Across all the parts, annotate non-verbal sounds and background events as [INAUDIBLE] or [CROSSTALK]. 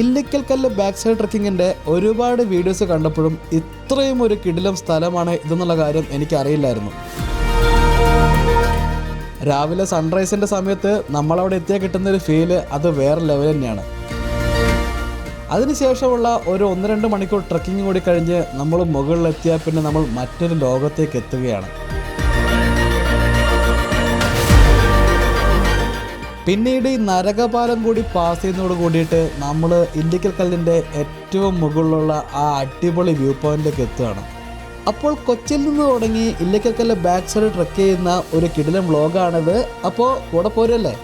ഇല്ലിക്കൽ കല്ല് back side ട്രക്കിങ്ങിന്റെ ഒരുപാട് videos കണ്ടപ്പോഴും ഇത്രയും ഒരു കിടിലം സ്ഥലമാണ് ഇതെന്നുള്ള കാര്യം എനിക്കറിയില്ലായിരുന്നു. രാവിലെ സൺറൈസിന്റെ സമയത്ത് നമ്മളവിടെ എത്തിയാൽ കിട്ടുന്ന ഒരു ഫീൽ അത് വേറെ ലെവൽ തന്നെയാണ്. അതിനുശേഷമുള്ള ഒരു ഒന്ന് രണ്ട് മണിക്കൂർ ട്രക്കിംഗ് കൂടി കഴിഞ്ഞ് നമ്മൾ മുകളിലെത്തിയാൽ പിന്നെ നമ്മൾ മറ്റൊരു ലോകത്തേക്ക് എത്തുകയാണ്. പിന്നീട് ഈ നരകപാലം കൂടി പാസ് ചെയ്യുന്നതോട് കൂടിയിട്ട് നമ്മൾ ഇല്ലിക്കൽ കല്ലിന്റെ ഏറ്റവും മുകളിലുള്ള ആ അടിപൊളി വ്യൂ പോയിന്റിലേക്ക് എത്തുകയാണ്. അപ്പോൾ കൊച്ചിയിൽ നിന്ന് തുടങ്ങി ഇല്ലിക്കൽ കല്ല് ബാക്ക് സൈഡ് ട്രക്ക് ചെയ്യുന്ന ഒരു കിടിലം വ്ളോഗാണിത് അപ്പോൾ കൂടെ പോരല്ലേ?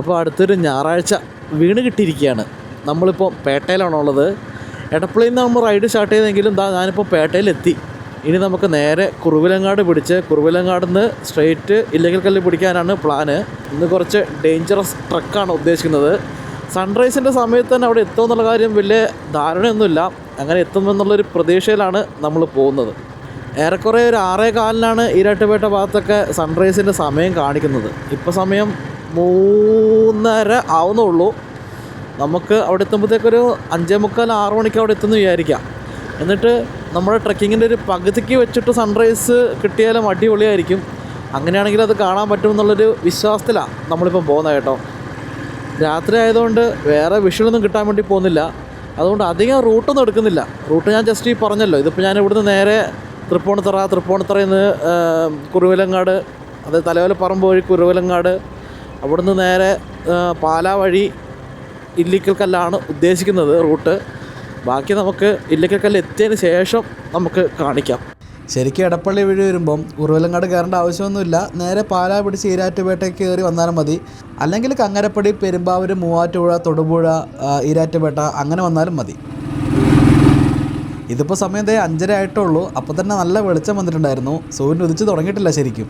അപ്പോൾ അടുത്തൊരു ഞായറാഴ്ച വീണ് കിട്ടിയിരിക്കുകയാണ്. നമ്മളിപ്പോൾ പേട്ടയിലാണുള്ളത്. എടപ്പള്ളിയിൽ നിന്ന് നമ്മൾ റൈഡ് സ്റ്റാർട്ട് ചെയ്തെങ്കിലും ഞാനിപ്പോൾ പേട്ടയിലെത്തി. ഇനി നമുക്ക് നേരെ കുറുവിലങ്ങാട് പിടിച്ച് കുറുവിലങ്ങാട് നിന്ന് സ്ട്രെയിറ്റ് ഇല്ലെങ്കിൽ കല്ല് പിടിക്കാനാണ് പ്ലാന് ഇന്ന് കുറച്ച് ഡേഞ്ചറസ് ട്രക്കാണ് ഉദ്ദേശിക്കുന്നത്. സൺറൈസിന്റെ സമയത്ത് തന്നെ അവിടെ എത്തുമെന്നുള്ള കാര്യം വലിയ ധാരണയൊന്നുമില്ല. അങ്ങനെ എത്തുമെന്നുള്ളൊരു പ്രതീക്ഷയിലാണ് നമ്മൾ പോകുന്നത്. ഏറെക്കുറെ ഒരു ആറേ കാലിനാണ് ഈരാട്ടുപേട്ട ഭാഗത്തൊക്കെ സൺറൈസിന്റെ സമയം കാണിക്കുന്നത്. ഇപ്പോൾ സമയം മൂന്നര ആവുന്നുള്ളൂ. നമുക്ക് അവിടെ എത്തുമ്പോഴത്തേക്കൊരു അഞ്ചേ മുക്കാൽ ആറ് മണിക്ക് അവിടെ എത്തുമെന്ന് വിചാരിക്കാം. എന്നിട്ട് നമ്മുടെ ട്രക്കിങ്ങിന്റെ ഒരു പകുതിക്ക് വെച്ചിട്ട് സൺറൈസ് കിട്ടിയാലും അടിപൊളിയായിരിക്കും. അങ്ങനെയാണെങ്കിൽ അത് കാണാൻ പറ്റുമെന്നുള്ളൊരു വിശ്വാസത്തിലാണ് നമ്മളിപ്പം പോകുന്നത് കേട്ടോ. രാത്രി ആയതുകൊണ്ട് വേറെ വിഷുവിലൊന്നും കിട്ടാൻ വേണ്ടി പോകുന്നില്ല. അതുകൊണ്ട് അധികം റൂട്ടൊന്നും എടുക്കുന്നില്ല. റൂട്ട് ഞാൻ ജസ്റ്റ് ഈ പറഞ്ഞല്ലോ. ഇതിപ്പോൾ ഞാൻ ഇവിടുന്ന് നേരെ തൃപ്പൂണിത്തറ തൃപ്പൂണിത്തറയിൽ നിന്ന് കുറുവിലങ്ങാട് അത് തലയോല പറമ്പ് വഴി കുറുവിലങ്ങാട് അവിടുന്ന് നേരെ പാലാ വഴി ഇല്ലിക്കൽ കല്ലാണ് ഉദ്ദേശിക്കുന്നത് റൂട്ട്. ബാക്കി നമുക്ക് ഇല്ലിക്കൽ കല്ല് എത്തിയതിന് ശേഷം നമുക്ക് കാണിക്കാം. ശരിക്കും എടപ്പള്ളി വഴി വരുമ്പം ഉറുവലങ്ങാട് കയറേണ്ട ആവശ്യമൊന്നുമില്ല. നേരെ പാലാ പിടിച്ച് ഈരാറ്റുപേട്ടയ്ക്ക് കയറി വന്നാലും മതി. അല്ലെങ്കിൽ കങ്ങരപ്പടി പെരുമ്പാവൂർ മൂവാറ്റുപുഴ തൊടുപുഴ ഈരാറ്റുപേട്ട അങ്ങനെ വന്നാലും മതി. ഇതിപ്പോൾ സമയം ദേ അഞ്ചര ആയിട്ടുള്ളൂ അപ്പോൾ തന്നെ നല്ല വെളിച്ചം വന്നിട്ടുണ്ടായിരുന്നു. സൂര്യൻ ഉദിച്ച് തുടങ്ങിയിട്ടില്ല ശരിക്കും.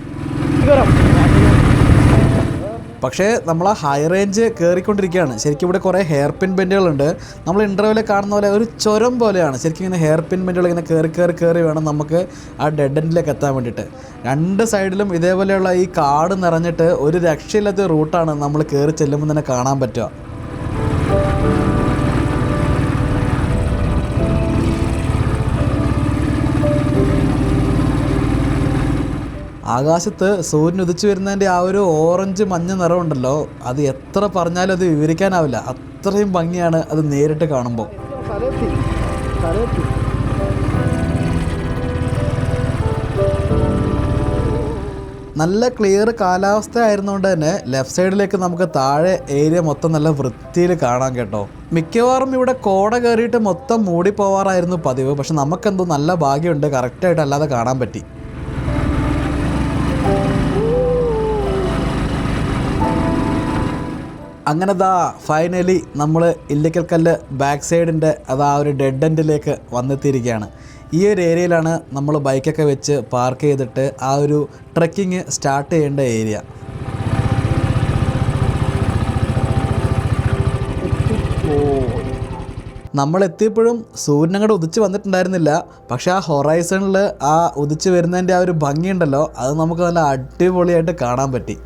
പക്ഷേ നമ്മൾ ആ ഹൈ റേഞ്ച് കയറിക്കൊണ്ടിരിക്കുകയാണ് ശരിക്കും ഇവിടെ കുറേ ഹെയർ പിൻ ബെൻഡുകളുണ്ട് നമ്മൾ ഇന്റർവ്യൂവിൽ കാണുന്ന പോലെ ഒരു ചുരം പോലെയാണ്. ശരിക്കും ഇങ്ങനെ ഹെയർ പിൻ ബെൻഡുകൾ ഇങ്ങനെ കയറി കയറി കയറി വേണം നമുക്ക് ആ ഡെഡ് എൻഡിലേക്ക് എത്താൻ വേണ്ടിയിട്ട്. രണ്ട് സൈഡിലും ഇതേപോലെയുള്ള ഈ കാട് നിറഞ്ഞിട്ട് ഒരു രക്ഷയില്ലാത്ത റൂട്ടാണ് നമ്മൾ കയറി ചെല്ലുമ്പോൾ തന്നെ കാണാൻ പറ്റുക. ആകാശത്ത് സൂര്യൻ ഉദിച്ചു വരുന്നതിന്റെ ആ ഒരു ഓറഞ്ച് മഞ്ഞ നിറമുണ്ടല്ലോ അത് എത്ര പറഞ്ഞാലും അത് വിവരിക്കാനാവില്ല. അത്രയും ഭംഗിയാണ് അത് നേരിട്ട് കാണുമ്പോൾ. നല്ല ക്ലിയർ കാലാവസ്ഥ ആയിരുന്നുകൊണ്ട് തന്നെ ലെഫ്റ്റ് സൈഡിലേക്ക് നമുക്ക് താഴെ ഏരിയ മൊത്തം നല്ല വൃത്തിയിൽ കാണാൻ കേട്ടോ. മിക്കവാറും ഇവിടെ കോട കയറിയിട്ട് മൊത്തം മൂടിപ്പോവാറായിരുന്നു പതിവ്. പക്ഷെ നമുക്കെന്തോ നല്ല ഭാഗ്യമുണ്ട് കറക്റ്റായിട്ട് അല്ലാതെ കാണാൻ പറ്റി. അങ്ങനെ ദാ ഫൈനലി നമ്മൾ ഇല്ലിക്കൽ കല്ല് ബാക്ക് സൈഡിന്റെ അതാ ഒരു ഡെഡ് എൻഡിലേക്ക് വന്നെത്തിയിരിക്കുകയാണ്. ഈ ഒരു ഏരിയയിലാണ് നമ്മൾ ബൈക്കൊക്കെ വെച്ച് പാർക്ക് ചെയ്തിട്ട് ആ ഒരു ട്രക്കിങ് സ്റ്റാർട്ട് ചെയ്യേണ്ട ഏരിയ നമ്മൾ എത്തിയപ്പോഴും സൂര്യൻ അങ്ങോട്ട് ഉദിച്ച് വന്നിട്ടുണ്ടായിരുന്നില്ല. പക്ഷെ ആ ഹൊറൈസണിൽ ആ ഉദിച്ച് വരുന്നതിന്റെ ആ ഒരു ഭംഗിയുണ്ടല്ലോ അത് നമുക്ക് നല്ല അടിപൊളിയായിട്ട് കാണാൻ പറ്റി.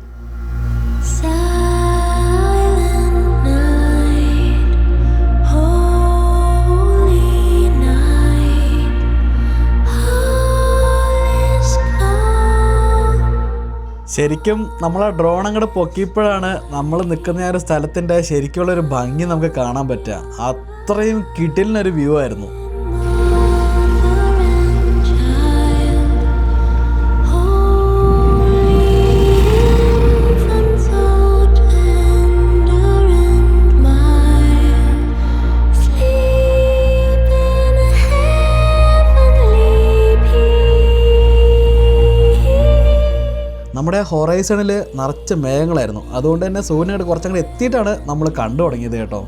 ശരിക്കും നമ്മൾ ആ ഡ്രോൺ അങ്ങോട്ട് പൊക്കിയപ്പോഴാണ് നമ്മൾ നിൽക്കുന്ന ആ ഒരു സ്ഥലത്തിന്റെ ശരിക്കുള്ള ഒരു ഭംഗി നമുക്ക് കാണാൻ പറ്റുക. അത്രയും കിടിലിനൊരു വ്യൂ ആയിരുന്നു. നമ്മുടെ ഹൊറൈസണിൽ നിറച്ച് മേഘങ്ങളായിരുന്നു. അതുകൊണ്ട് തന്നെ സൂര്യനോട് കുറച്ചങ്ങോട്ട് എത്തിയിട്ടാണ് നമ്മൾ കണ്ടു തുടങ്ങിയത് കേട്ടോ.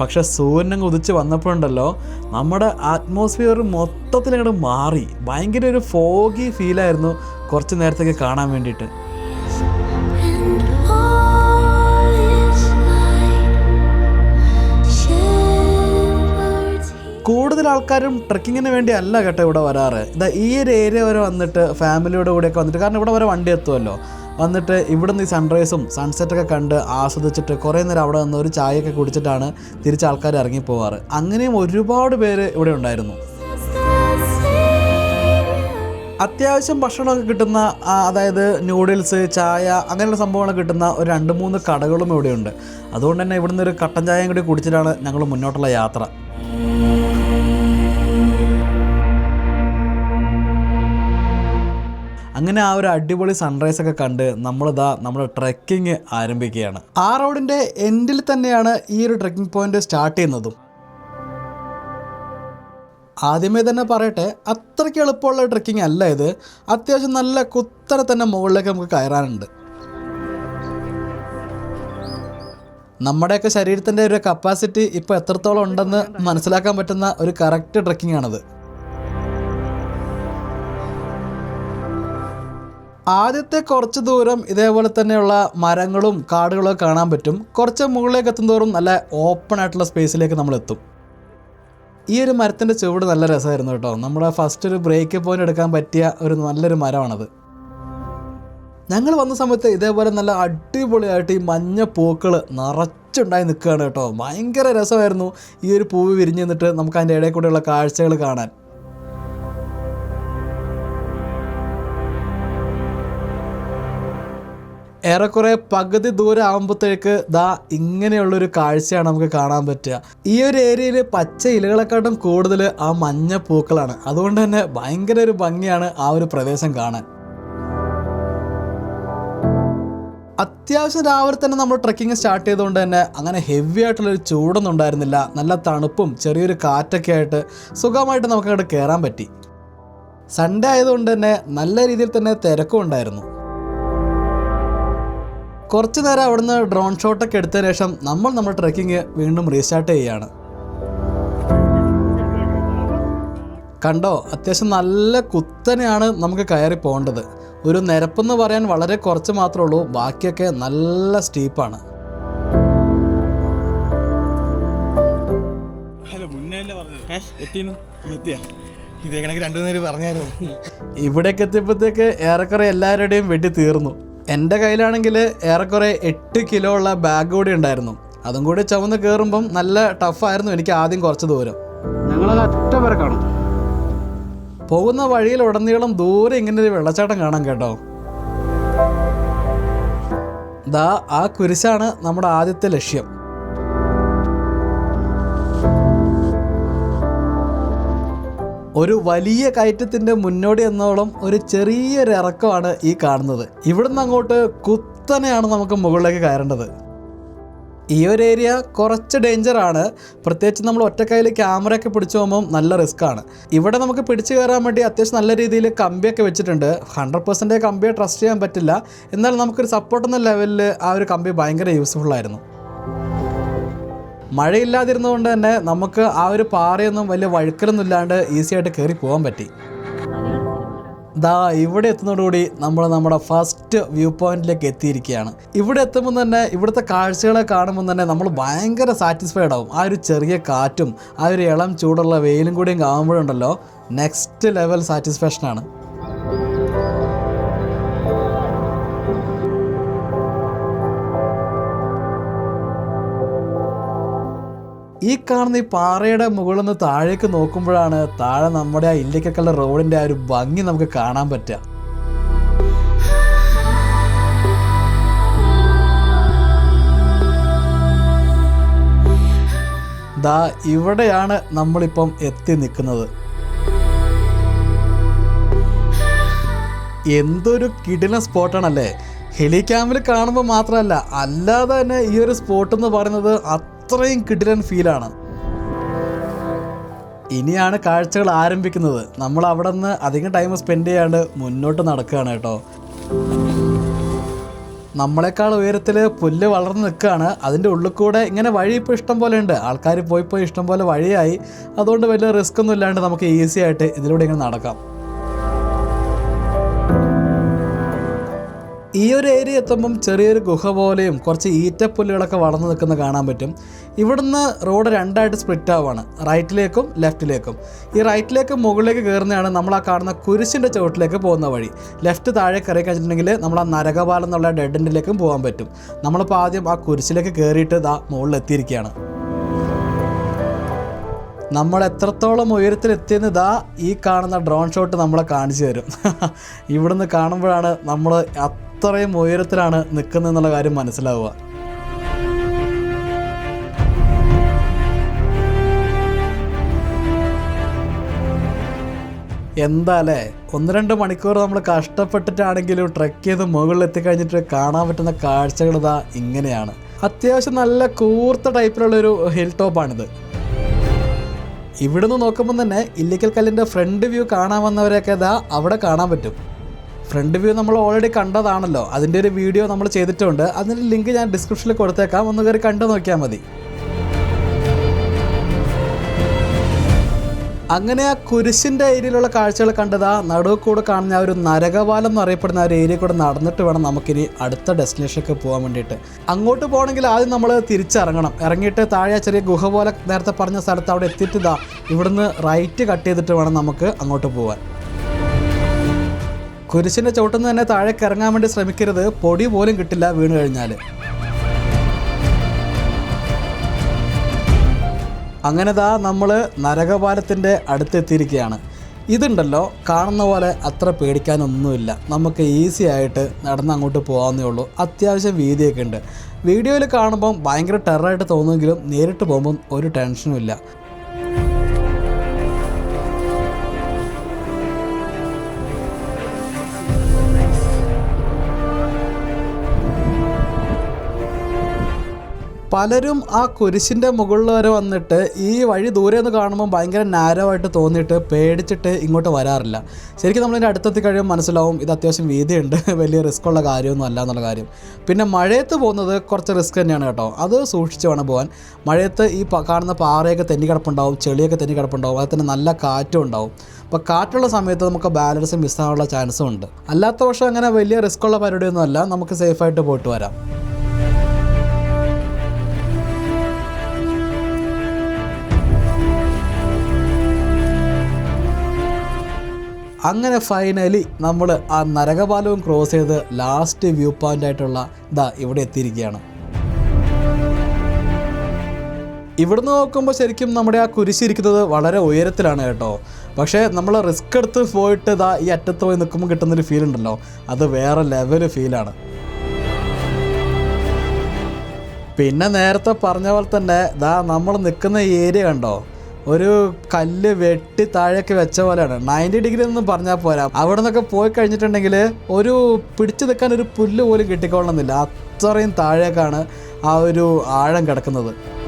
പക്ഷെ സൂര്യൻ കുതിച്ച് വന്നപ്പോഴുണ്ടല്ലോ നമ്മുടെ അറ്റ്മോസ്ഫിയർ മൊത്തത്തിൽ അങ്ങോട്ട് മാറി. ഭയങ്കര ഒരു ഫോഗി ഫീലായിരുന്നു കുറച്ച് നേരത്തേക്ക് കാണാൻ വേണ്ടിയിട്ട്. ആൾക്കാരും ട്രക്കിങ്ങിന് വേണ്ടി അല്ല കേട്ടോ ഇവിടെ വരാറ്. ഇതാ ഈ ഒരു ഏരിയ വരെ വന്നിട്ട് ഫാമിലിയുടെ കൂടെയൊക്കെ വന്നിട്ട് കാരണം ഇവിടെ വരെ വണ്ടി എത്തുമല്ലോ വന്നിട്ട് ഇവിടുന്ന് ഈ സൺറൈസും സൺസെറ്റൊക്കെ കണ്ട് ആസ്വദിച്ചിട്ട് കുറേ നേരം അവിടെ നിന്ന് ഒരു ചായയൊക്കെ കുടിച്ചിട്ടാണ് തിരിച്ച് ആൾക്കാർ ഇറങ്ങിപ്പോവാറ്. അങ്ങനെയും ഒരുപാട് പേര് ഇവിടെ ഉണ്ടായിരുന്നു. അത്യാവശ്യം ഭക്ഷണമൊക്കെ കിട്ടുന്ന അതായത് നൂഡിൽസ് ചായ അങ്ങനെയുള്ള സംഭവങ്ങളൊക്കെ കിട്ടുന്ന ഒരു രണ്ട് മൂന്ന് കടകളും ഇവിടെയുണ്ട്. അതുകൊണ്ട് തന്നെ ഇവിടുന്ന് ഒരു കട്ടൻ ചായയും കൂടി കുടിച്ചിട്ടാണ് ഞങ്ങൾ മുന്നോട്ടുള്ള യാത്ര. അങ്ങനെ ആ ഒരു അടിപൊളി സൺറൈസ് ഒക്കെ കണ്ട് നമ്മളിതാ നമ്മുടെ ട്രെക്കിങ് ആരംഭിക്കുകയാണ്. ആ റോഡിന്റെ എൻഡിൽ തന്നെയാണ് ഈ ഒരു ട്രെക്കിംഗ് പോയിന്റ് സ്റ്റാർട്ട് ചെയ്യുന്നതും. ആദ്യമേ തന്നെ പറയട്ടെ അത്രയ്ക്ക് എളുപ്പമുള്ള ട്രെക്കിംഗ് അല്ല ഇത്. അത്യാവശ്യം നല്ല കുത്തനെ തന്നെ മുകളിലേക്ക് നമുക്ക് കയറാനുണ്ട്. നമ്മുടെയൊക്കെ ശരീരത്തിന്റെ ഒരു കപ്പാസിറ്റി ഇപ്പോൾ എത്രത്തോളം ഉണ്ടെന്ന് മനസ്സിലാക്കാൻ പറ്റുന്ന ഒരു കറക്റ്റ് ട്രെക്കിംഗ് ആണത്. ആദ്യത്തെ കുറച്ച് ദൂരം ഇതേപോലെ തന്നെയുള്ള മരങ്ങളും കാടുകളും കാണാൻ പറ്റും. കുറച്ച് മുകളിലേക്ക് എത്തും തോറും നല്ല ഓപ്പൺ ആയിട്ടുള്ള സ്പേസിലേക്ക് നമ്മൾ എത്തും. ഈ ഒരു മരത്തിന്റെ ചുവട് നല്ല രസമായിരുന്നു കേട്ടോ. നമ്മുടെ ഫസ്റ്റ് ഒരു ബ്രേക്ക് പോയിന്റ് എടുക്കാൻ പറ്റിയ ഒരു നല്ലൊരു മരമാണത്. ഞങ്ങൾ വന്ന സമയത്ത് ഇതേപോലെ നല്ല അടിപൊളിയായിട്ട് ഈ മഞ്ഞ പൂക്കൾ നിറച്ചുണ്ടായി നിൽക്കുകയാണ് കേട്ടോ. ഭയങ്കര രസമായിരുന്നു ഈ ഒരു പൂവ് വിരിഞ്ഞ് നിന്നിട്ട് നമുക്ക് അതിന്റെ ഇടയിൽ കൂടെയുള്ള കാഴ്ചകൾ കാണാൻ. ഏറെക്കുറെ പകുതി ദൂരം ആകുമ്പോഴത്തേക്ക് ദാ ഇങ്ങനെയുള്ളൊരു കാഴ്ചയാണ് നമുക്ക് കാണാൻ പറ്റുക. ഈ ഒരു ഏരിയയിൽ പച്ച ഇലകളെക്കാട്ടും കൂടുതൽ ആ മഞ്ഞ പൂക്കളാണ്. അതുകൊണ്ട് തന്നെ ഭയങ്കര ഒരു ഭംഗിയാണ് ആ ഒരു പ്രദേശം കാണാൻ. അത്യാവശ്യം രാവിലെ തന്നെ നമ്മൾ ട്രക്കിംഗ് സ്റ്റാർട്ട് ചെയ്തുകൊണ്ട് തന്നെ അങ്ങനെ ഹെവി ആയിട്ടുള്ളൊരു ചൂടൊന്നും ഉണ്ടായിരുന്നില്ല. നല്ല തണുപ്പും ചെറിയൊരു കാറ്റൊക്കെ ആയിട്ട് സുഖമായിട്ട് നമുക്ക് അങ്ങോട്ട് കയറാൻ പറ്റി. സൺഡേ ആയതുകൊണ്ട് തന്നെ നല്ല രീതിയിൽ തന്നെ തിരക്കും ഉണ്ടായിരുന്നു. കുറച്ച് നേരം അവിടുന്ന് ഡ്രോൺ ഷോട്ടൊക്കെ എടുത്തതിന് ശേഷം നമ്മൾ നമ്മുടെ ട്രക്കിംഗ് വീണ്ടും റീസ്റ്റാർട്ട് ചെയ്യുകയാണ്. കണ്ടോ അത്യാവശ്യം നല്ല കുത്തനെയാണ് നമുക്ക് കയറി പോകേണ്ടത്. ഒരു നിരപ്പെന്ന് പറയാൻ വളരെ കുറച്ച് മാത്രമേ ഉള്ളൂ ബാക്കിയൊക്കെ നല്ല സ്റ്റീപ്പാണ് ഇതേ കണക്ക് രണ്ടു നേരം പറഞ്ഞായിരുന്നു. ഇവിടേക്ക് എത്തിയപ്പോഴത്തേക്ക് ഏറെക്കുറെ എല്ലാവരുടെയും വെട്ടി തീർന്നു. എന്റെ കയ്യിലാണെങ്കിൽ ഏറെക്കുറെ എട്ട് കിലോ ഉള്ള ബാഗ് കൂടി ഉണ്ടായിരുന്നു. അതും കൂടി ചുമന്ന് കയറുമ്പം നല്ല ടഫായിരുന്നു എനിക്ക് ആദ്യം കുറച്ച് ദൂരം. പോകുന്ന വഴിയിൽ ഉടനീളം ദൂരെ ഇങ്ങനെ ഒരു വെള്ളച്ചാട്ടം കാണാം കേട്ടോ. ദാ ആ കുരിശാണ് നമ്മുടെ ആദ്യത്തെ ലക്ഷ്യം. ഒരു വലിയ കയറ്റത്തിന്റെ മുന്നോടി എന്നോളം ഒരു ചെറിയൊരു ഇറക്കമാണ് ഈ കാണുന്നത്. ഇവിടുന്ന് അങ്ങോട്ട് കുത്തനെയാണ് നമുക്ക് മുകളിലേക്ക് കയറേണ്ടത്. ഈ ഒരു ഏരിയ കുറച്ച് ഡേഞ്ചർ ആണ്. പ്രത്യേകിച്ച് നമ്മൾ ഒറ്റക്കൈയിൽ ക്യാമറയൊക്കെ പിടിച്ചു പോകുമ്പോൾ നല്ല റിസ്ക് ആണ്. ഇവിടെ നമുക്ക് പിടിച്ചു കയറാൻ വേണ്ടി അത്യാവശ്യം നല്ല രീതിയിൽ കമ്പിയൊക്കെ വെച്ചിട്ടുണ്ട്. ഹൺഡ്രഡ് പെർസെന്റ് കമ്പിയെ ട്രസ്റ്റ് ചെയ്യാൻ പറ്റില്ല. എന്നാൽ നമുക്കൊരു സപ്പോർട്ട് എന്ന ലെവലിൽ ആ ഒരു കമ്പി ഭയങ്കര യൂസ്ഫുൾ ആയിരുന്നു. മഴയില്ലാതിരുന്നതുകൊണ്ട് തന്നെ നമുക്ക് ആ ഒരു പാറയൊന്നും വലിയ വഴുക്കലൊന്നും ഇല്ലാണ്ട് ഈസി ആയിട്ട് കയറി പോകാൻ പറ്റി. ദാ ഇവിടെ എത്തുന്നതോടുകൂടി നമ്മൾ നമ്മുടെ ഫസ്റ്റ് വ്യൂ പോയിന്റിലേക്ക് എത്തിയിരിക്കുകയാണ്. ഇവിടെ എത്തുമ്പോൾ തന്നെ ഇവിടുത്തെ കാഴ്ചകളെ കാണുമ്പോൾ തന്നെ നമ്മൾ ഭയങ്കര സാറ്റിസ്ഫൈഡ് ആവും. ആ ഒരു ചെറിയ കാറ്റും ആ ഒരു ഇളം ചൂടുള്ള വെയിലും കൂടിയും കാണുമ്പോഴുണ്ടല്ലോ നെക്സ്റ്റ് ലെവൽ സാറ്റിസ്ഫാക്ഷനാണ് ഈ കാണുന്ന ഈ പാറയുടെ മുകളിൽ നിന്ന് താഴേക്ക് നോക്കുമ്പോഴാണ് താഴെ നമ്മുടെ ആ ഇല്ലിക്കക്കല്ല റോഡിന്റെ ആ ഒരു ഭംഗി നമുക്ക് കാണാൻ പറ്റുക. ദാ ഇവിടെയാണ് നമ്മളിപ്പം എത്തി നിൽക്കുന്നത്. എന്തൊരു കിടിലൻ സ്പോട്ടാണല്ലേ? ഹെലിക്യാമിൽ കാണുമ്പോൾ മാത്രമല്ല അല്ലാതെ തന്നെ ഈ ഒരു സ്പോട്ട് എന്ന് പറയുന്നത് അത്രയും കിടിലൻ ഫീലാണ്. ഇനിയാണ് കാഴ്ചകൾ ആരംഭിക്കുന്നത്. നമ്മൾ അവിടെ നിന്ന് അധികം ടൈം സ്പെൻഡ് ചെയ്യാണ്ട് മുന്നോട്ട് നടക്കുകയാണ് കേട്ടോ. നമ്മളെക്കാൾ ഉയരത്തിൽ പുല്ല് വളർന്ന് നിൽക്കുകയാണ്. അതിന്റെ ഉള്ളിൽ കൂടെ ഇങ്ങനെ വഴി ഇപ്പോൾ ഇഷ്ടം പോലെ ഉണ്ട്. ആൾക്കാർ പോയി പോയി ഇഷ്ടം പോലെ വഴിയായി. അതുകൊണ്ട് വലിയ റിസ്ക് ഒന്നും ഇല്ലാണ്ട് നമുക്ക് ഈസി ആയിട്ട് ഇതിലൂടെ ഇങ്ങനെ നടക്കാം. ഈ ഒരു ഏരിയ എത്തുമ്പം ചെറിയൊരു ഗുഹ പോലെയും കുറച്ച് ഈറ്റപ്പുല്ലുകളൊക്കെ വളർന്നു നിൽക്കുന്ന കാണാൻ പറ്റും. ഇവിടുന്ന് റോഡ് രണ്ടായിട്ട് സ്പ്ലിറ്റ് ആവുകയാണ് റൈറ്റിലേക്കും ലെഫ്റ്റിലേക്കും ഈ റൈറ്റിലേക്കും മുകളിലേക്ക് കയറുന്നതാണ് നമ്മൾ ആ കാണുന്ന കുരിശിന്റെ ചുവട്ടിലേക്ക് പോകുന്ന വഴി. ലെഫ്റ്റ് താഴെ കയറി കഴിഞ്ഞിട്ടുണ്ടെങ്കിൽ നമ്മൾ ആ നരകപാലം എന്നുള്ള ഡെഡ് എൻഡിലേക്കും പോകാൻ പറ്റും. നമ്മളിപ്പോൾ ആദ്യം ആ കുരിശിലേക്ക് കയറിയിട്ട് ഇതാ മുകളിൽ എത്തിയിരിക്കുകയാണ്. നമ്മൾ എത്രത്തോളം ഉയരത്തിലെത്തിയെന്ന് ഇതാ ഈ കാണുന്ന ഡ്രോൺ ഷോട്ട് നമ്മളെ കാണിച്ചു തരും. [LAUGHS] ഇവിടുന്ന് കാണുമ്പോഴാണ് നമ്മൾ അത്രയും ഉയരത്തിലാണ് നിൽക്കുന്നതെന്നുള്ള കാര്യം മനസ്സിലാവുക. എന്താ അല്ലേ ഒന്ന് രണ്ട് മണിക്കൂർ നമ്മൾ കഷ്ടപ്പെട്ടിട്ടാണെങ്കിലും ട്രക്ക് ചെയ്ത് മുകളിൽ എത്തിക്കഴിഞ്ഞിട്ട് കാണാൻ പറ്റുന്ന കാഴ്ചകൾ ഇതാ ഇങ്ങനെയാണ്. അത്യാവശ്യം നല്ല കൂർത്ത ടൈപ്പിലുള്ളൊരു ഹിൽ ടോപ്പാണിത്. ഇവിടുന്ന് നോക്കുമ്പോൾ തന്നെ ഇല്ലിക്കൽ കല്ലിന്റെ ഫ്രണ്ട് വ്യൂ കാണാൻ വന്നവരെയൊക്കെ ഇതാ അവിടെ കാണാൻ പറ്റും. ഫ്രണ്ട് വ്യൂ നമ്മൾ ഓൾറെഡി കണ്ടതാണല്ലോ. അതിന്റെ ഒരു വീഡിയോ നമ്മൾ ചെയ്തിട്ടുണ്ട്. അതിന്റെ ലിങ്ക് ഞാൻ ഡിസ്ക്രിപ്ഷനിൽ കൊടുത്തേക്കാം. ഒന്ന് കയറി കണ്ടു നോക്കിയാൽ മതി. അങ്ങനെ ആ കുരിശിന്റെ ഏരിയയിലുള്ള കാഴ്ചകൾ കണ്ടതാ നടുവ് കൂടെ കാണുന്ന ആ ഒരു നരകപാലം എന്ന് അറിയപ്പെടുന്ന ആ ഒരു ഏരിയ കൂടെ നടന്നിട്ട് വേണം നമുക്കിനി അടുത്ത ഡെസ്റ്റിനേഷനൊക്കെ പോകാൻ വേണ്ടിയിട്ട്. അങ്ങോട്ട് പോകണമെങ്കിൽ ആദ്യം നമ്മൾ തിരിച്ചിറങ്ങണം. ഇറങ്ങിയിട്ട് താഴെ ചെറിയ ഗുഹ പോലെ നേരത്തെ പറഞ്ഞ സ്ഥലത്ത് അവിടെ എത്തിയിട്ട് ഇതാ ഇവിടുന്ന് റൈറ്റ് കട്ട് ചെയ്തിട്ട് വേണം നമുക്ക് അങ്ങോട്ട് പോകാൻ. കുരിശിന്റെ ചവിട്ടുന്ന തന്നെ താഴേക്ക് ഇറങ്ങാൻ വേണ്ടി ശ്രമിക്കരുത്. പൊടി പോലും കിട്ടില്ല വീണ് കഴിഞ്ഞാൽ അങ്ങനെ ദാ നമ്മൾ നരകപാലത്തിന്റെ അടുത്തെത്തിയിരിക്കുകയാണ്. ഇതുണ്ടല്ലോ കാണുന്ന പോലെ അത്ര പേടിക്കാനൊന്നുമില്ല. നമുക്ക് ഈസി ആയിട്ട് നടന്ന് അങ്ങോട്ട് പോകാവുന്നേ ഉള്ളൂ. അത്യാവശ്യം വീതിയൊക്കെ ഉണ്ട്. വീഡിയോയിൽ കാണുമ്പം ഭയങ്കര ടെററായിട്ട് തോന്നുമെങ്കിലും നേരിട്ട് പോകുമ്പം ഒരു ടെൻഷനും ഇല്ല. പലരും ആ കുരിശിന്റെ മുകളിൽ വരെ വന്നിട്ട് ഈ വഴി ദൂരെ നിന്ന് കാണുമ്പോൾ ഭയങ്കര നാരമായിട്ട് തോന്നിയിട്ട് പേടിച്ചിട്ട് ഇങ്ങോട്ട് വരാറില്ല. ശരിക്കും നമ്മളിതിന്റെ അടുത്തെത്തി കഴിയുമ്പോൾ മനസ്സിലാവും ഇത് അത്യാവശ്യം വീതിയുണ്ട് [LAUGHS] വലിയ റിസ്ക് ഉള്ള കാര്യമൊന്നും അല്ല എന്നുള്ള കാര്യം. പിന്നെ മഴയത്ത് പോകുന്നത് കുറച്ച് റിസ്ക് തന്നെയാണ് കേട്ടോ. അത് സൂക്ഷിച്ച് വേണം പോകാൻ. മഴയത്ത് ഈ കാണുന്ന പാറയൊക്കെ തെന്നി കിടപ്പുണ്ടാവും ചെളിയൊക്കെ തെന്നി കിടപ്പുണ്ടാവും അതിൽ തന്നെ നല്ല കാറ്റും ഉണ്ടാവും. അപ്പോൾ കാറ്റുള്ള സമയത്ത് നമുക്ക് ബാലൻസ് മിസ്സാകാനുള്ള ചാൻസും ഉണ്ട്. അല്ലാത്ത പക്ഷം അങ്ങനെ വലിയ റിസ്ക് ഉള്ള പരിപാടിയൊന്നും അല്ല. നമുക്ക് സേഫായിട്ട് പോയിട്ട് വരാം. അങ്ങനെ ഫൈനലി നമ്മൾ ആ നരകപാലവും ക്രോസ് ചെയ്ത് ലാസ്റ്റ് വ്യൂ പോയിന്റ് ആയിട്ടുള്ള ഇതാ ഇവിടെ എത്തിയിരിക്കുകയാണ്. ഇവിടുന്ന് നോക്കുമ്പോൾ ശരിക്കും നമ്മുടെ ആ കുരിശിരിക്കുന്നത് വളരെ ഉയരത്തിലാണ് കേട്ടോ. പക്ഷേ നമ്മൾ റിസ്ക് എടുത്ത് പോയിട്ട് ഇതാ ഈ അറ്റത്ത് പോയി നിൽക്കുമ്പോൾ കിട്ടുന്നൊരു ഫീൽ ഉണ്ടല്ലോ. അത് വേറെ ലെവൽ ഫീലാണ് പിന്നെ നേരത്തെ പറഞ്ഞ പോലെ തന്നെ ദാ നമ്മൾ നിൽക്കുന്ന ഏരിയ കണ്ടോ? ഒരു കല്ല് വെട്ടി താഴേക്ക് വെച്ച പോലെയാണ്. നയന്റി ഡിഗ്രി എന്ന് പറഞ്ഞാൽ പോരാ. അവിടെ നിന്നൊക്കെ പോയി കഴിഞ്ഞിട്ടുണ്ടെങ്കിൽ ഒരു പിടിച്ചു നിൽക്കാൻ ഒരു പുല്ല് പോലും കിട്ടിക്കൊള്ളണമെന്നില്ല. അത്രയും താഴേക്കാണ് ആ ഒരു ആഴം കിടക്കുന്നത്.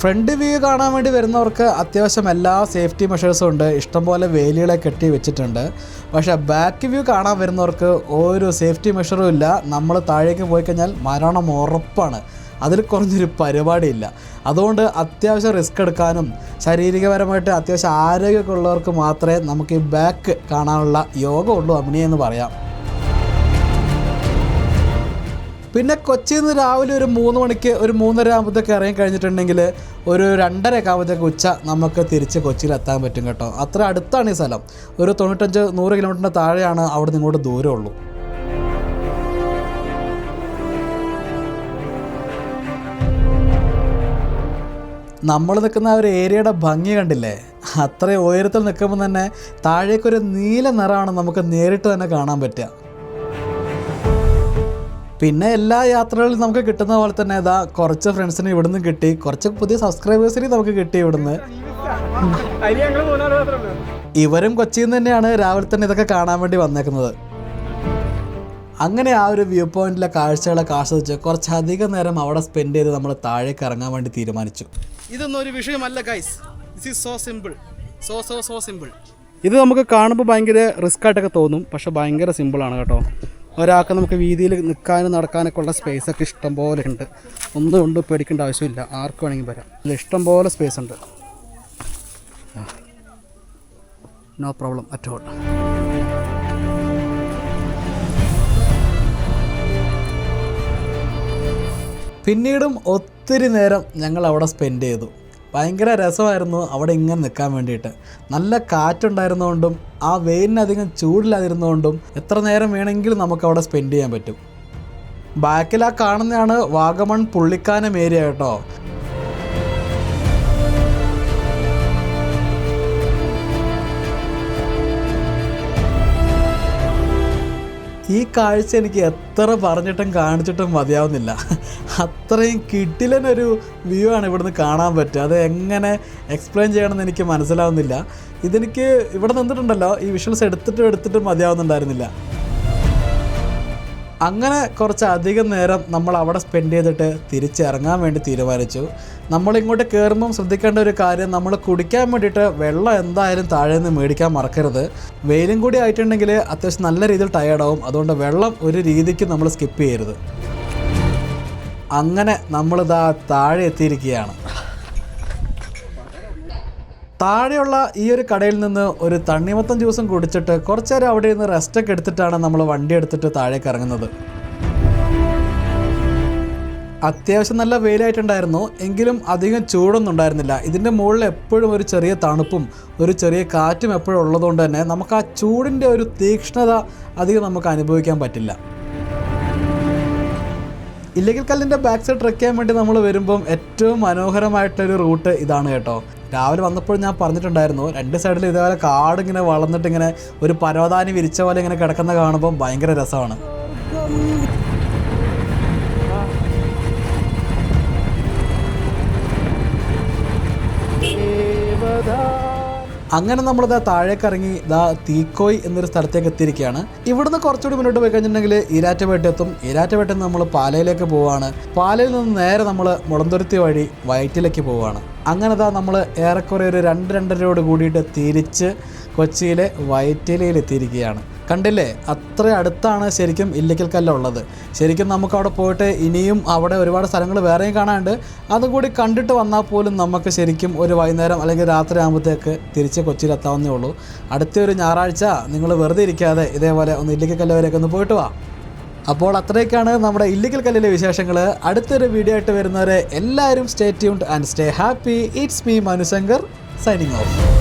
ഫ്രണ്ട് വ്യൂ കാണാൻ വേണ്ടി വരുന്നവർക്ക് അത്യാവശ്യം എല്ലാ സേഫ്റ്റി മെഷേഴ്സും ഉണ്ട്. ഇഷ്ടംപോലെ വേലികളെ കെട്ടി വെച്ചിട്ടുണ്ട്. പക്ഷേ ബാക്ക് വ്യൂ കാണാൻ വരുന്നവർക്ക് ഒരു സേഫ്റ്റി മെഷറും ഇല്ല. നമ്മൾ താഴേക്ക് പോയി കഴിഞ്ഞാൽ മരണം ഉറപ്പാണ്. അതിൽ കുറഞ്ഞൊരു പരിപാടിയില്ല. അതുകൊണ്ട് അത്യാവശ്യം റിസ്ക് എടുക്കാനും ശാരീരികപരമായിട്ട് അത്യാവശ്യം ആരോഗ്യമൊക്കെ ഉള്ളവർക്ക് മാത്രമേ നമുക്ക് ഈ ബാക്ക് കാണാനുള്ള യോഗമുള്ളൂ അഭിനയെന്ന് പറയാം. പിന്നെ കൊച്ചിയിൽ നിന്ന് രാവിലെ ഒരു മൂന്ന് മണിക്ക് ഒരു മൂന്നര ആകുമ്പോഴത്തേക്ക് ഇറങ്ങി കഴിഞ്ഞിട്ടുണ്ടെങ്കിൽ ഒരു രണ്ടരയൊക്കെ ആകുമ്പോഴത്തേക്ക് ഉച്ച നമുക്ക് തിരിച്ച് കൊച്ചിയിൽ എത്താൻ പറ്റും കേട്ടോ. അത്ര അടുത്താണ് ഈ സ്ഥലം. ഒരു തൊണ്ണൂറ്റഞ്ച് നൂറ് കിലോമീറ്ററിന്റെ താഴെയാണ് അവിടെ നിന്ന് ഇങ്ങോട്ട് ദൂരമുള്ളൂ നമ്മൾ നിൽക്കുന്ന ആ ഒരു ഏരിയയുടെ ഭംഗി കണ്ടില്ലേ? അത്രയും ഉയരത്തിൽ നിൽക്കുമ്പോൾ തന്നെ താഴേക്കൊരു നീല നിറമാണ് നമുക്ക് നേരിട്ട് തന്നെ കാണാൻ പറ്റുക. പിന്നെ എല്ലാ യാത്രകളിലും നമുക്ക് കിട്ടുന്ന പോലെ തന്നെ ഇതാ കുറച്ച് ഫ്രണ്ട്സിന് ഇവിടുന്ന് കിട്ടി കുറച്ച് പുതിയ സബ്സ്ക്രൈബേഴ്സിന് നമുക്ക് കിട്ടി ഇവിടുന്ന്. ഇവരും കൊച്ചിയിൽ നിന്ന് തന്നെയാണ് രാവിലെ തന്നെ ഇതൊക്കെ കാണാൻ വേണ്ടി വന്നേക്കുന്നത്. അങ്ങനെ ആ ഒരു വ്യൂ പോയിന്റിലെ കാഴ്ചകളൊക്കെ ആസ്വദിച്ച് കുറച്ചധികം നേരം അവിടെ സ്പെൻഡ് ചെയ്ത് നമ്മൾ താഴേക്ക് ഇറങ്ങാൻ വേണ്ടി തീരുമാനിച്ചു. ഇതൊന്നും ഒരു വിഷയമല്ല guys this is so simple so so so simple ഇത് നമുക്ക് കാണുമ്പോൾ ഭയങ്കര റിസ്ക് ആയിട്ടൊക്കെ തോന്നും പക്ഷെ ഭയങ്കര സിമ്പിളാണ് കേട്ടോ. ഒരാൾക്ക് നമുക്ക് വീതിയിൽ നിൽക്കാനും നടക്കാനൊക്കെ ഉള്ള സ്പേസ് ഒക്കെ ഇഷ്ടം പോലെ ഉണ്ട്. ഒന്നും ഒന്നും പേടിക്കേണ്ട ആവശ്യമില്ല. ആർക്ക് വേണമെങ്കിൽ വരാം. ഇതിൽ ഇഷ്ടം പോലെ സ്പേസ് ഉണ്ട്. നോ പ്രോബ്ലം അറ്റ് ഓൾ പിന്നീടും ഒത്തിരി നേരം ഞങ്ങൾ അവിടെ സ്പെൻഡ് ചെയ്തു. ഭയങ്കര രസമായിരുന്നു അവിടെ ഇങ്ങനെ നിൽക്കാൻ വേണ്ടിയിട്ട്. നല്ല കാറ്റുണ്ടായിരുന്നുകൊണ്ടും ആ വെയിലിനധികം ചൂടില്ലാതിരുന്നുകൊണ്ടും എത്ര നേരം വേണമെങ്കിലും നമുക്ക് അവിടെ സ്പെൻഡ് ചെയ്യാൻ പറ്റും. ബാക്കിൽ ആ കാണുന്നതാണ് വാഗമൺ പുള്ളിക്കാനം ഏരിയ കേട്ടോ. ഈ കാഴ്ച എനിക്ക് എത്ര പറഞ്ഞിട്ടും കാണിച്ചിട്ടും മതിയാവുന്നില്ല. അത്രയും കിട്ടിലനൊരു വ്യൂ ആണ് ഇവിടുന്ന് കാണാൻ പറ്റുക. അത് എങ്ങനെ എക്സ്പ്ലെയിൻ ചെയ്യണമെന്ന് എനിക്ക് മനസ്സിലാവുന്നില്ല. ഇതെനിക്ക് ഇവിടെ നിന്നിട്ടുണ്ടല്ലോ ഈ വിഷ്വൽസ് എടുത്തിട്ടും എടുത്തിട്ടും മതിയാവുന്നുണ്ടായിരുന്നില്ല. അങ്ങനെ കുറച്ച് അധികം നേരം നമ്മൾ അവിടെ സ്പെൻഡ് ചെയ്തിട്ട് തിരിച്ചിറങ്ങാൻ വേണ്ടി തീരുമാനിച്ചു. നമ്മൾ ഇങ്ങോട്ട് കയറുമ്പം ശ്രദ്ധിക്കേണ്ട ഒരു കാര്യം നമ്മൾ കുടിക്കാൻ വേണ്ടിയിട്ട് വെള്ളം എന്തായാലും താഴെ നിന്ന് മേടിക്കാൻ മറക്കരുത്. വെയിലും കൂടി ആയിട്ടുണ്ടെങ്കിൽ അത്യാവശ്യം നല്ല രീതിയിൽ ടയേർഡാവും അതുകൊണ്ട് വെള്ളം ഒരു രീതിക്ക് നമ്മൾ സ്കിപ്പ് ചെയ്യരുത്. അങ്ങനെ നമ്മളിതാ താഴെ എത്തിയിരിക്കുകയാണ്. താഴെയുള്ള ഈ ഒരു കടയിൽ നിന്ന് ഒരു തണ്ണിമത്തം ജ്യൂസും കുടിച്ചിട്ട് കുറച്ചേരം അവിടെ നിന്ന് റെസ്റ്റൊക്കെ എടുത്തിട്ടാണ് നമ്മൾ വണ്ടി എടുത്തിട്ട് താഴേക്ക് ഇറങ്ങുന്നത്. അത്യാവശ്യം നല്ല വെയിലായിട്ടുണ്ടായിരുന്നു. എങ്കിലും അധികം ചൂടൊന്നും ഉണ്ടായിരുന്നില്ല. ഇതിന്റെ മുകളിൽ എപ്പോഴും ഒരു ചെറിയ തണുപ്പും ഒരു ചെറിയ കാറ്റും എപ്പോഴും ഉള്ളതുകൊണ്ട് തന്നെ നമുക്ക് ആ ചൂടിന്റെ ഒരു തീക്ഷ്ണത അധികം നമുക്ക് അനുഭവിക്കാൻ പറ്റില്ല. ഇല്ലെങ്കിൽ കല്ലിന്റെ ബാക്ക് സൈഡ് ട്രെക്ക് ചെയ്യാൻ വേണ്ടി നമ്മൾ വരുമ്പം ഏറ്റവും മനോഹരമായിട്ടൊരു റൂട്ട് ഇതാണ് കേട്ടോ. രാവിലെ വന്നപ്പോൾ ഞാൻ പറഞ്ഞിട്ടുണ്ടായിരുന്നു രണ്ട് സൈഡിൽ ഇതേപോലെ കാട് ഇങ്ങനെ വളർന്നിട്ട് ഇങ്ങനെ ഒരു പരവതാനി വിരിച്ച പോലെ ഇങ്ങനെ കിടക്കുന്ന കാണുമ്പോൾ ഭയങ്കര രസമാണ്. അങ്ങനെ നമ്മളിതാ താഴേക്ക് ഇറങ്ങി ഇതാ തീക്കോയ് എന്നൊരു സ്ഥലത്തേക്ക് എത്തിയിരിക്കുകയാണ്. ഇവിടുന്ന് കുറച്ചുകൂടി മുന്നോട്ട് പോയി കഴിഞ്ഞിട്ടുണ്ടെങ്കിൽ ഈരാറ്റുപേട്ട എത്തും ഈരാറ്റുപേട്ടയിൽ നിന്ന് നമ്മൾ പാലയിലേക്ക് പോവുകയാണ്. പാലയിൽ നിന്ന് നേരെ നമ്മൾ മുളന്തുരുത്തി വഴി വയറ്റിലേക്ക് പോവുകയാണ്. അങ്ങനെ ഇതാ നമ്മൾ ഏറെക്കുറെ ഒരു രണ്ട് രണ്ടരയോട് കൂടിയിട്ട് തിരിച്ച് കൊച്ചിയിലെ വയറ്റിലയിൽ എത്തിയിരിക്കുകയാണ് കണ്ടില്ലേ? അത്ര അടുത്താണ് ശരിക്കും ഇല്ലിക്കൽ കല്ലുള്ളത് ശരിക്കും നമുക്ക് അവിടെ പോയിട്ട് ഇനിയും അവിടെ ഒരുപാട് സ്ഥലങ്ങൾ വേറെയും കാണാനുണ്ട്. അതുകൂടി കണ്ടിട്ട് വന്നാൽ പോലും നമുക്ക് ശരിക്കും ഒരു വൈകുന്നേരം അല്ലെങ്കിൽ രാത്രി ആകുമ്പോഴത്തേക്ക് തിരിച്ച് കൊച്ചിയിൽ എത്താവുന്നേ ഉള്ളൂ. അടുത്ത ഒരു ഞായറാഴ്ച നിങ്ങൾ വെറുതെ ഇരിക്കാതെ ഇതേപോലെ ഒന്ന് ഇല്ലിക്കൽ കല്ല് വരെയൊക്കെ ഒന്ന് പോയിട്ട് വാ. അപ്പോൾ അത്രയൊക്കെയാണ് നമ്മുടെ ഇല്ലിക്കൽ കല്ലിലെ വിശേഷങ്ങൾ. അടുത്തൊരു വീഡിയോ ആയിട്ട് വരുന്നവരെ എല്ലാവരും stay tuned and stay happy it's me Manushankar signing off